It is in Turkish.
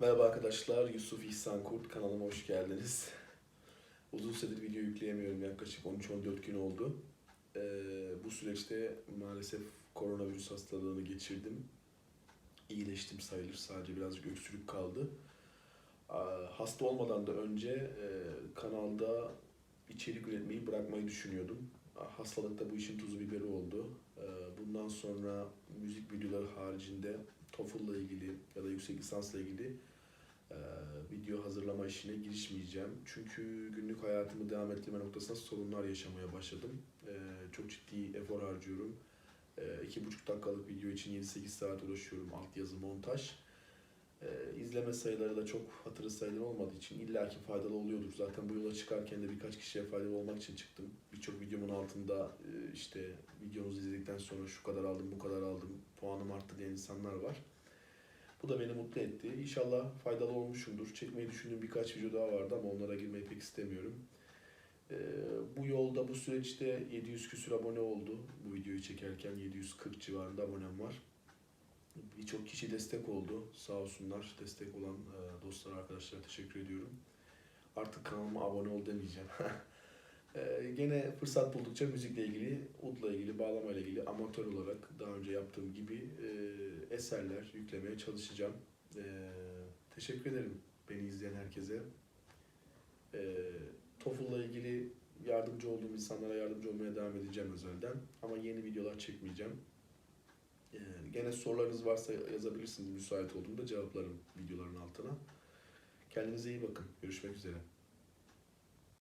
Merhaba arkadaşlar, Yusuf İhsan Kurt kanalıma hoş geldiniz. Uzun süredir video yükleyemiyorum, yaklaşık 13-14 gün oldu. Ee, bu süreçte maalesef koronavirüs hastalığını geçirdim. İyileştim sayılır, sadece birazcık öksürük kaldı. Aa, Hasta olmadan da önce e, kanalda içerik üretmeyi bırakmayı düşünüyordum. Aa, Hastalık da bu işin tuzu biberi oldu. Ee, Bundan sonra müzik videoları haricinde TOEFL'la ilgili ya da yüksek lisansla ilgili e, video hazırlama işine girişmeyeceğim. Çünkü günlük hayatımı devam ettirme noktasında sorunlar yaşamaya başladım. E, çok ciddi efor harcıyorum. E, iki buçuk dakikalık video için 7-8 saat uğraşıyorum. Altyazı, montaj. E, izleme sayıları da çok hatırı sayılır olmadığı için illaki faydalı oluyordur. Zaten bu yola çıkarken de birkaç kişiye faydalı olmak için çıktım. Birçok videomun altında e, işte videonuzu izledikten sonra şu kadar aldım, bu kadar aldım, puanım arttı diyen insanlar var. Bu da beni mutlu etti. İnşallah faydalı olmuşumdur. Çekmeyi düşündüğüm birkaç video daha vardı ama onlara girmeyi pek istemiyorum. Ee, bu yolda, bu süreçte 700 küsür abone oldu. Bu videoyu çekerken 740 civarında abonem var. Birçok kişi destek oldu. Sağ olsunlar. Destek olan e, dostlar, arkadaşlara teşekkür ediyorum. Artık kanalıma abone ol demeyeceğim. Ee, gene fırsat buldukça müzikle ilgili, udla ilgili, bağlamayla ilgili amatör olarak daha önce yaptığım gibi e, eserler yüklemeye çalışacağım. E, teşekkür ederim beni izleyen herkese. E, TOEFL'la ilgili yardımcı olduğum insanlara yardımcı olmaya devam edeceğim özelden. Ama yeni videolar çekmeyeceğim. E, gene sorularınız varsa yazabilirsiniz müsait olduğumda cevaplarım videoların altına. Kendinize iyi bakın. Görüşmek üzere.